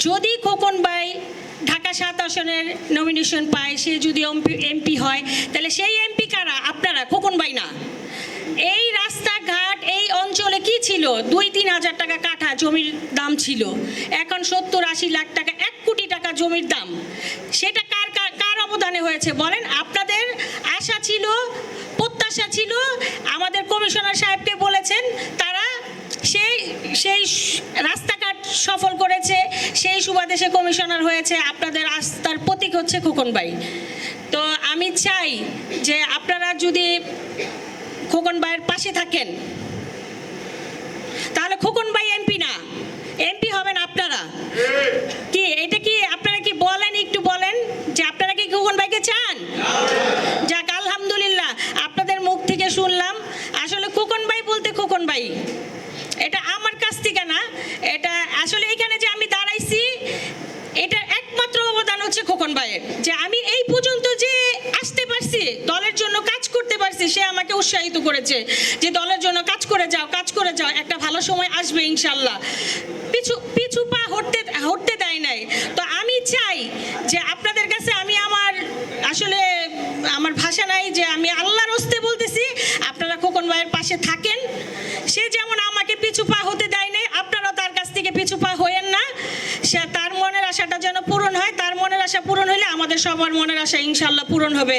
যদি খোকন ভাই ঢাকা সাত আসনের নমিনেশন পায়, সে যদি এমপি হয়, তাহলে সেই এমপি কারা? আপনারা, খোকন ভাই না। এই রাস্তাঘাট, এই অঞ্চলে কি ছিল? দুই তিন হাজার টাকা কাঠা জমির দাম ছিল। এখন সত্তর, আশি লাখ টাকা, এক কোটি টাকা জমির দাম। সেটা কার- কার অবদানে হয়েছে বলেন? আপনাদের আশা ছিল, প্রত্যাশা ছিল, আমাদের কমিশনার সাহেবকে বলেছেন, তারা সেই সেই রাস্তাঘাট সফল করেছে সেই সুবাদে সে কমিশনার হয়েছে, আপনাদের আস্থার প্রতীক হচ্ছে খোকন খোকনবাই তো আমি চাই যে আপনারা যদি খোকন ভাইয়ের পাশে থাকেন, তাহলে খোকন ভাই এমপি না। এমপি হবেন আপনারা। কি, এটা কি আপনারা কি বলেন, একটু বলেন, যে আপনারা কি খোকন ভাইকে চান? যাক, আলহামদুলিল্লাহ, আপনাদের মুখ থেকে শুনলাম। আসলে খোকন ভাই বলতে খোকন ভাই এটা আমার কাছ থেকে না এটা আসলে এখানে যে আমি দাঁড়াইছি এটা একমাত্র অবদান হচ্ছে খোকন ভাইয়ের। যে আমি এই পর্যন্ত যে আসতে পারছি, দলের জন্য কাজ করতে পারছি, সে আমাকে উৎসাহিত করেছে যে দলের জন্য কাজ করে যাও, কাজ করে যাও, একটা ভালো সময় আসবে ইনশাল্লাহ। পিছু পিছু পা হটতে হটতে দেয় নাই। তো আমি চাই যে আপনাদের কাছে আমি আমার, আসলে আমার ভাষা নাই যে আমি আল্লাহর হস্তে বলতেছি, আপনারা খোকন ভাইয়ের পাশে থাকেন। সে যেমন আমাকে পিছু পা হতে দেয় নাই, আপনারাও তার কাছ থেকে পিছু পা হয়েন না। সে আশা পূরণ হলে আমাদের সবার মনের আশা ইনশাল্লাহ পূরণ হবে।